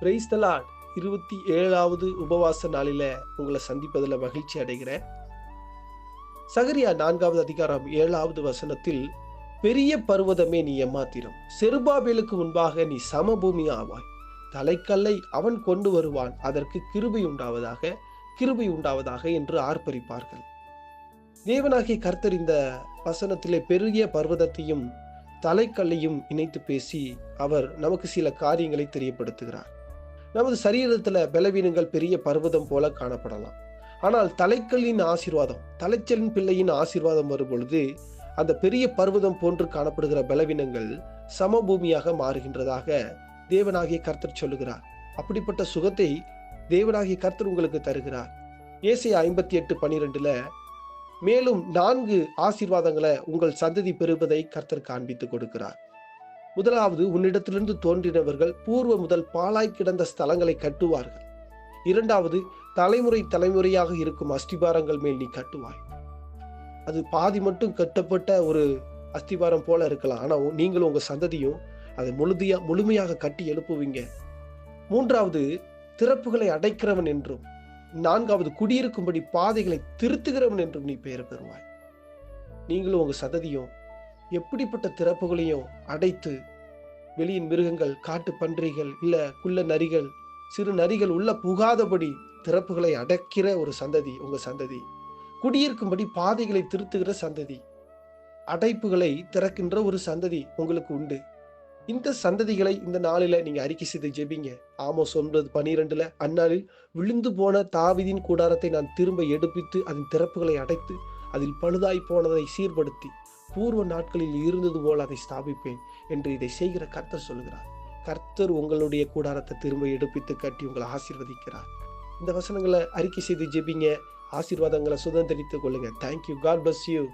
Price இருபத்தி ஏழாவது உபவாச நாளில உங்களை சந்திப்பதில் மகிழ்ச்சி அடைகிறேன். சகரியா நான்காவது அதிகாரம் ஏழாவது வசனத்தில் பெரிய பருவதமே நீ எம்மாத்திரம். செருபாபேலுக்கு முன்பாக நீ சமபூமி ஆவாய். தலைக்கல்லை அவன் கொண்டு வருவான். அதற்கு கிருபை உண்டாவதாக கிருபை உண்டாவதாக என்று ஆர்ப்பரிப்பார்கள். தேவனாகிய கர்த்தர் இந்த வசனத்திலே பெரிய பர்வதத்தையும் தலைக்கல்லையும் இணைத்து பேசி அவர் நமக்கு சில காரியங்களை தெரியப்படுத்துகிறார். நமது சரீரத்துல பலவீனங்கள் பெரிய பர்வதம் போல காணப்படலாம். ஆனால் தலைக்கல்லின் ஆசீர்வாதம் தலைச்சலின் பிள்ளையின் ஆசீர்வாதம் வரும்பொழுது அந்த பெரிய பர்வதம் போன்று காணப்படுகிற பலவீனங்கள் சமபூமியாக மாறுகின்றதாக தேவனாகிய கர்த்தர் சொல்லுகிறார். அப்படிப்பட்ட சுகத்தை தேவனாகிய கர்த்தர் உங்களுக்கு தருகிறார். ஏசி ஐம்பத்தி எட்டு பனிரெண்டுல மேலும் நான்கு ஆசீர்வாதங்களை உங்கள் சந்ததி பெறுவதை கர்த்தர் காண்பித்து கொடுக்கிறார். முதலாவது உன்னிடத்திலிருந்து தோன்றினவர்கள் பூர்வ முதல் பாலாய் கிடந்த ஸ்தலங்களை கட்டுவார்கள். இரண்டாவது தலைமுறை தலைமுறையாக இருக்கும் அஸ்திபாரங்கள் மேல் நீ கட்டுவாய். அது பாதி மட்டும் கட்டப்பட்ட ஒரு அஸ்திபாரம் போல இருக்கலாம். ஆனால் நீங்களும் உங்கள் சந்ததியும் அதை முழுதியா முழுமையாக கட்டி எழுப்புவீங்க. மூன்றாவது திறப்புகளை அடைக்கிறவன் என்றும் நான்காவது குடியிருக்கும்படி பாதைகளை திருத்துகிறவன் என்றும் நீ பெயர் பெறுவாய். நீங்களும் உங்கள் சததியும் எப்படிப்பட்ட திறப்புகளையும் அடைத்து வெளியின் மிருகங்கள் காட்டு பன்றிகள் இல்லை குள்ள நரிகள் சிறு நரிகள் உள்ள புகாதபடி திறப்புகளை அடைக்கிற ஒரு சந்ததி உங்கள் சந்ததி. குடியிருக்கும்படி பாதைகளை திருத்துகிற சந்ததி. அடைப்புகளை திறக்கின்ற ஒரு சந்ததி உங்களுக்கு உண்டு. இந்த சந்ததிகளை இந்த நாளில் நீங்கள் அறிக்கை செய்து ஜெபிங்க. ஆமோஸ் ஒன்பது பனிரெண்டுல அந்நாளில் விழுந்து போன தாவிதின் கூடாரத்தை நான் திரும்ப எடுப்பித்து அதன் திறப்புகளை அடைத்து அதில் பழுதாய் போனதை சீர்படுத்தி. பூர்வ நாட்களில் இருந்தது போல் அதை ஸ்தாபிப்பேன் என்று இதை செய்கிற கர்த்தர் சொல்லுகிறார் கர்த்தர் உங்களுடைய கூடாரத்தை திரும்ப எடுப்பித்து கட்டி உங்களை ஆசீர்வதிக்கிறார். இந்த வசனங்களை அறிக்கை செய்து ஜெபிங்க. ஆசீர்வாதங்களை சுதந்திரித்துக் கொள்ளுங்க. Thank you God bless you